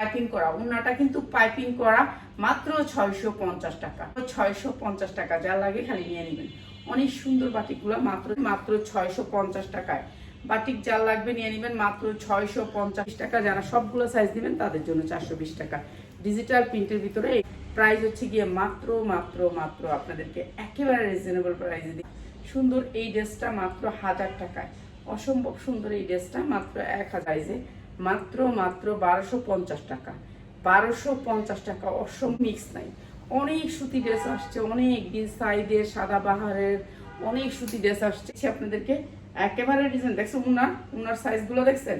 Piping করা ওনাটা কিন্তু পাইপিং করা মাত্র ছয়শো পঞ্চাশ টাকা। ছয়শো পঞ্চাশ টাকা যা লাগে খালি নিয়ে নেবেন। অনেক সুন্দর বাটিকগুলো মাত্র মাত্র ছয়শো পঞ্চাশ টাকায়। বাটিক যা লাগবে নিয়ে নেবেন মাত্র ছয়শো পঞ্চাশ টাকা। যারা সবগুলো সাইজ দিবেন তাদের জন্য চারশো বিশ টাকা। ডিজিটাল প্রিন্টের ভিতরে প্রাইস হচ্ছে গিয়ে মাত্র মাত্র মাত্র আপনাদেরকে একেবারে রিজনেবল প্রাইসে দিই সুন্দর এই ড্রেসটা মাত্র হাজার টাকায়। অসম্ভব সুন্দর এই ড্রেসটা মাত্র এক হাজার মাত্র মাত্র বারোশো পঞ্চাশ টাকা। বারোশো পঞ্চাশ টাকা অসম মিক্স নাই। অনেক সুতি ড্রেস আসছে, অনেক দিন সাইডের সাদা বাহারের, অনেক সুতি ড্রেস আসছে। আপনাদেরকে একেবারে ডিজাইন দেখছেন উনার? উনার সাইজগুলো দেখছেন?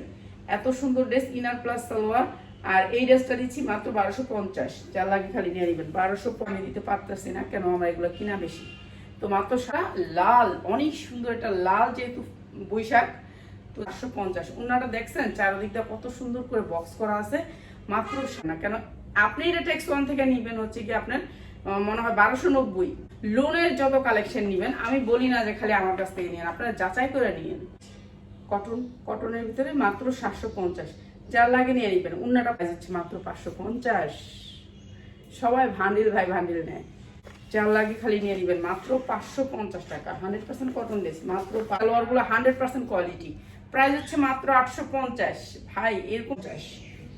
এত সুন্দর ড্রেস ইনার প্লাস সালোয়ার আর এই ড্রেসটা দিচ্ছি মাত্র বারোশো পঞ্চাশ। যা লাগে খালি নিয়ে নেবেন। বারোশো পনেরো দিতে পারতেছি না, কেন আমরা এগুলো কিনা বেশি? তো মাত্র সারা লাল, অনেক সুন্দর একটা লাল যেহেতু বৈশাখ আমি বলি না যে খালি আমার কাছ থেকে নিন আপনারা যাচাই করে নিন কটন কটনের ভিতরে মাত্র সাতশো পঞ্চাশ। যার লাগে নিয়ে নিবেন অন্যটা প্রাইস হচ্ছে মাত্র পাঁচশো পঞ্চাশ। সবাই ভান্ডিল ভাই ভান্ডিল নেয়। যার লাগে খালি নিয়ে নেবেন, মাত্র পাঁচশো পঞ্চাশ টাকা। হান্ড্রেড পার্সেন্ট কটন ড্রেস মাত্র পালোয়ারগুলো হান্ড্রেড পার্সেন্ট কোয়ালিটি প্রাইস হচ্ছে মাত্র আটশো পঞ্চাশ। ভাই এরকম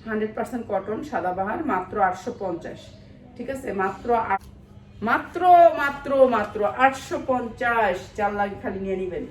হান্ড্রেড পার্সেন্ট কটন সাদাবাহার মাত্র আটশো পঞ্চাশ। ঠিক আছে? মাত্র মাত্র মাত্র মাত্র আটশো পঞ্চাশ। চার লাগে খালি নিয়ে নেবেন।